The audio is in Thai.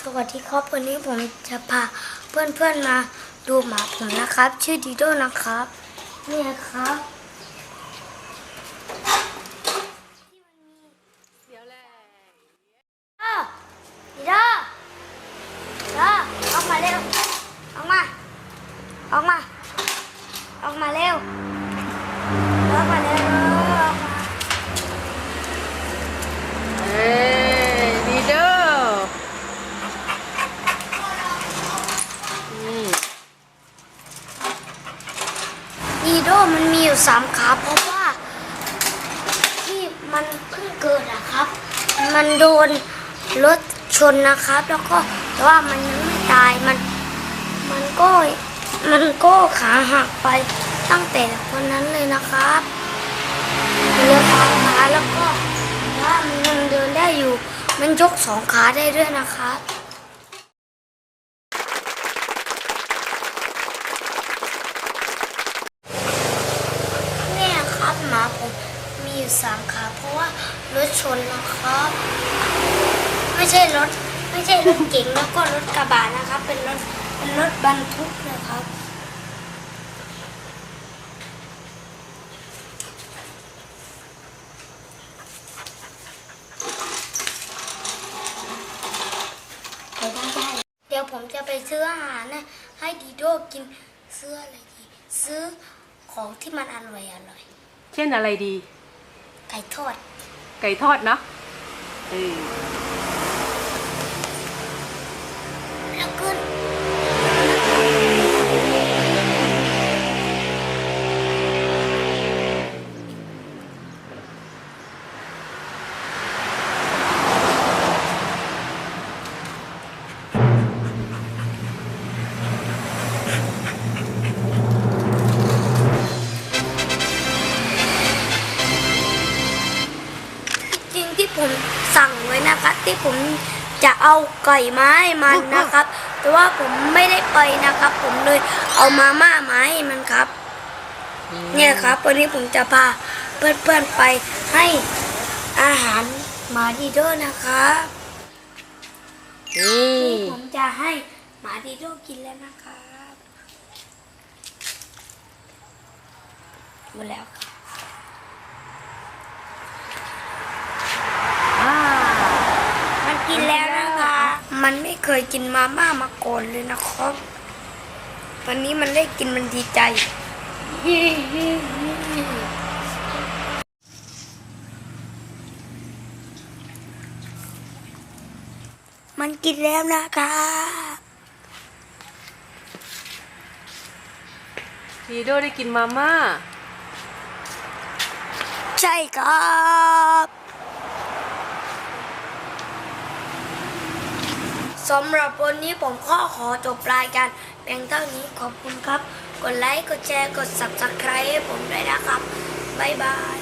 สวัสดีครับ วันนี้ผมจะพาเพื่อนๆมาดูหมาผมนะครับ ชื่อดิโดนะครับ นี่ครับเดี๋ยวแหละดิโดดิโดดิโดออกมาเร็ว ออกมา ออกมา ออกมาเร็ว ออกมาเร็วออกมา เอ้ยดีเด้อนี่ ดิโดมันมีอยู่สามขาเพราะว่า ที่มันเพิ่งเกิดอะครับ มันโดนรถชนนะครับ แล้วก็แต่ว่ามันยังไม่ตายมัน มันก็มันก็ขาหักไปตั้งแต่วันนั้นเลยนะครับเหลือสองขาแล้วก็ว่ามันยังเดินได้อยู่ มันยกสองขาได้ด้วยนะครับ เนี่ยครับหมาผมมี อยู่สามขาเพราะว่ารถชนนะครับ ไม่ใช่รถไม่ใช่รถเก๋งแล้วก็รถกระบะนะครับ เป็นรถเป็นรถบรรทุกนะครับได้ได้เดี๋ยวผมจะไปซื้ออาหารนะให้ดีโดกินซื้ออะไรดี ซื้อของที่มันอร่อยอร่อย เช่นอะไรดี ไก่ทอด ไก่ทอดเนาะเออ สั่งไว้นะคะที่ผมจะเอาไก่มาให้มันนะครับ แต่ว่าผมไม่ได้ไปนะครับ ผมเลยเอามาม่ามาให้มันครับ เนี่ยครับ วันนี้ผมจะพาเพื่อนๆไปให้อาหารหมาดีโดนะครับนี่ที่ผมจะให้หมาดีโดกินแล้วนะครับหมดแล้วครับ อ่า มันกินแล้วนะคะ มันไม่เคยกินมาม่ามาก่อนเลยนะครับ วันนี้มันได้กินมันดีใจ มันกินแล้วนะคะดีโดได้กินมาม่า ใช่ครับ สำหรับวันนี้ผมก็ขอจบรายการเพียงเท่านี้ขอบคุณครับ กดไลค์ กดแชร์ กด subscribe ให้ผมด้วยนะครับ บ๊ายบาย